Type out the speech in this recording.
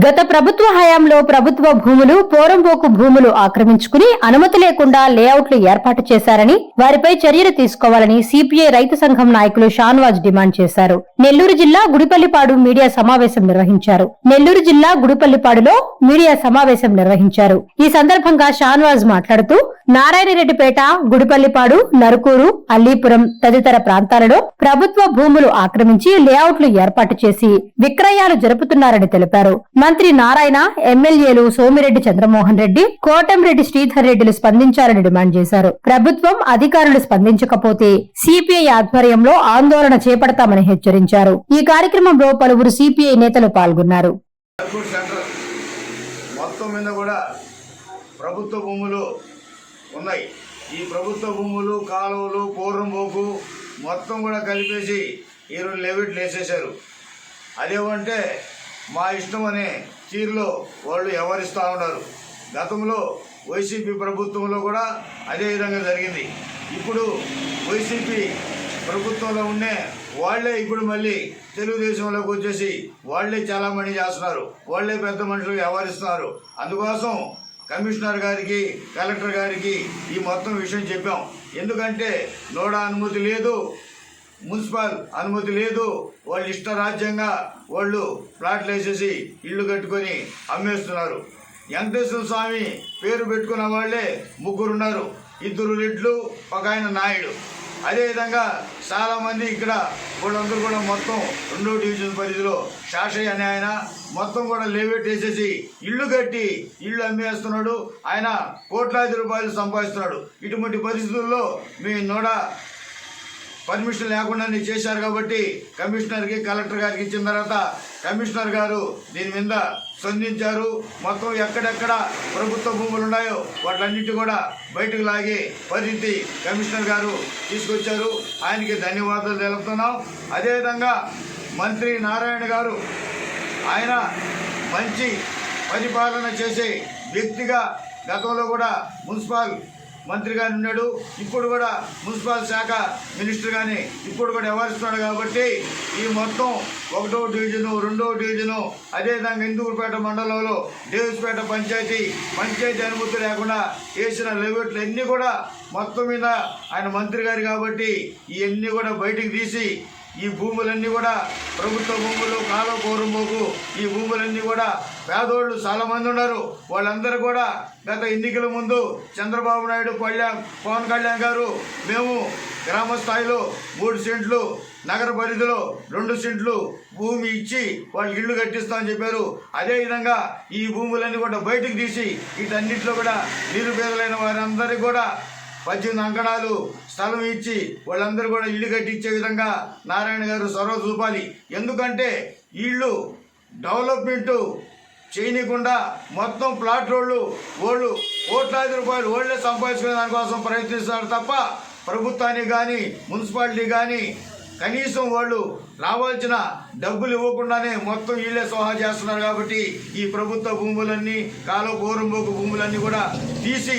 గత ప్రభుత్వ హయాంలో ప్రభుత్వ భూములు పోరంబోకు భూములు ఆక్రమించుకుని అనుమతి లేకుండా లేఅవుట్లు ఏర్పాటు చేశారని వారిపై చర్యలు తీసుకోవాలని సిపిఐ రైతు సంఘం నాయకులు షాన్వాజ్ డిమాండ్ చేశారు. నెల్లూరు జిల్లా గుడిపల్లిపాడు మీడియా సమావేశం నిర్వహించారు. నెల్లూరు జిల్లా గుడిపల్లిపాడులో మీడియా సమావేశం నిర్వహించారు. ఈ సందర్భంగా షాన్వాజ్ మాట్లాడుతూ నారాయణరెడ్డిపేట గుడిపల్లిపాడు నరుకూరు అల్లీపురం తదితర ప్రాంతాలలో ప్రభుత్వ భూములు ఆక్రమించి లేఅవుట్లు ఏర్పాటు చేసి విక్రయాలు జరుపుతున్నారని తెలిపారు. మంత్రి నారాయణ ఎమ్మెల్యేలు సోమిరెడ్డి చంద్రమోహన్ రెడ్డి కోటంరెడ్డి శ్రీధర్ రెడ్డిలు స్పందించాలని డిమాండ్ చేశారు. ప్రభుత్వం అధికారులు స్పందించకపోతే సిపిఐ ఆధ్వర్యంలో ఆందోళన చేపడతామని హెచ్చరించారు. ఈ కార్యక్రమంలో పలువురు సిపిఐ నేతలు పాల్గొన్నారు. మొత్తం మీద కూడా ప్రభుత్వ భూములు ఉన్నాయి. ఈ ప్రభుత్వ భూములు కాలువలు పూర్వంబోకు మొత్తం కూడా కలిపేసి ఈరోజు లెవిట్లు వేసేశారు. అదేమంటే మా ఇష్టం అనే తీరులో వాళ్ళు వ్యవహరిస్తూ ఉన్నారు. గతంలో వైసీపీ ప్రభుత్వంలో కూడా అదే విధంగా జరిగింది. ఇప్పుడు వైసీపీ ప్రభుత్వంలో ఉండే వాళ్ళే ఇప్పుడు మళ్ళీ తెలుగుదేశంలోకి వచ్చేసి వాళ్ళే చాలా మంది చేస్తున్నారు. వాళ్ళే పెద్ద మనుషులు వ్యవహరిస్తున్నారు. అందుకోసం కమిషనర్ గారికి కలెక్టర్ గారికి ఈ మొత్తం విషయం చెప్పాం. ఎందుకంటే నోడా అనుమతి లేదు. మున్సిపల్ అనుమతి లేదు. వాళ్ళు ఇష్టరాజ్యంగా వాళ్ళు ప్లాట్లు వేసేసి ఇల్లు కట్టుకొని అమ్మేస్తున్నారు. వెంకటేశ్వర స్వామి పేరు పెట్టుకున్న వాళ్ళే ముగ్గురున్నారు. ఇద్దరు రెడ్లు ఒక ఆయన నాయుడు. అదేవిధంగా చాలామంది ఇక్కడ వాళ్ళందరూ కూడా మొత్తం రెండో డివిజన్ పరిధిలో శాషయ్య అనే ఆయన మొత్తం కూడా లేవేట్ వేసేసి ఇల్లు కట్టి ఇల్లు అమ్మేస్తున్నాడు. ఆయన కోట్లాది రూపాయలు సంపాదిస్తున్నాడు. ఇటువంటి పరిస్థితుల్లో మీ నోడా పర్మిషన్ లేకుండానే చేశారు కాబట్టి కమిషనర్కి కలెక్టర్ గారికి ఇచ్చిన తర్వాత కమిషనర్ గారు దీని మీద స్పందించారు. మొత్తం ఎక్కడెక్కడ ప్రభుత్వ భూములు ఉన్నాయో వాటన్నిటి కూడా బయటకు లాగే పరిస్థితి కమిషనర్ గారు తీసుకొచ్చారు. ఆయనకి ధన్యవాదాలు తెలుపుతున్నాం. అదేవిధంగా మంత్రి నారాయణ గారు ఆయన మంచి పరిపాలన చేసే వ్యక్తిగా గతంలో కూడా మున్సిపల్ మంత్రిగానే ఉన్నాడు. ఇప్పుడు కూడా మున్సిపల్ శాఖ మినిస్టర్గానే ఇప్పుడు కూడా వ్యవహరిస్తున్నాడు కాబట్టి ఈ మొత్తం ఒకటో డివిజను రెండో డివిజను అదేవిధంగా ఇందూరుపేట మండలంలో దేవస్పేట పంచాయతీ పంచాయతీ అనుమతి లేకుండా చేసిన లెవెట్లు అన్నీ కూడా మొత్తం మీద ఆయన మంత్రి గారు కాబట్టి ఇవన్నీ కూడా బయటికి తీసి ఈ భూములన్నీ కూడా ప్రభుత్వ భూములు కాలువ కోరుంబోకు ఈ భూములన్నీ కూడా పేదోళ్ళు చాలా మంది ఉన్నారు. వాళ్ళందరూ కూడా గత ఎన్నికల ముందు చంద్రబాబు నాయుడు కళ్యాణ్ పవన్ కళ్యాణ్ గారు మేము గ్రామ స్థాయిలో మూడు సెంట్లు నగర పరిధిలో రెండు సెంట్లు భూమి ఇచ్చి వాళ్ళు ఇల్లు కట్టిస్తామని చెప్పారు. అదేవిధంగా ఈ భూములన్నీ కూడా బయటకు తీసి వీటన్నిటిలో కూడా నిరుపేదలైన వారందరికీ కూడా పద్దెనిమిది అంకణాలు స్థలం ఇచ్చి వాళ్ళందరూ కూడా ఇల్లు కట్టించే విధంగా నారాయణ గారు సొరవ చూపాలి. ఎందుకంటే ఇళ్ళు డెవలప్మెంట్ చేయనీయకుండా మొత్తం ప్లాట్ రోడ్లు వాళ్ళు కోట్లాది రూపాయలు వాళ్ళే సంపాదించుకునే దానికోసం ప్రయత్నిస్తారు తప్ప ప్రభుత్వానికి కానీ మున్సిపాలిటీ కానీ కనీసం వాళ్ళు రావాల్సిన డబ్బులు ఇవ్వకుండానే మొత్తం వీళ్ళే సోహా చేస్తున్నారు కాబట్టి ఈ ప్రభుత్వ భూములన్నీ కాలో కోరంబోకు భూములన్నీ కూడా తీసి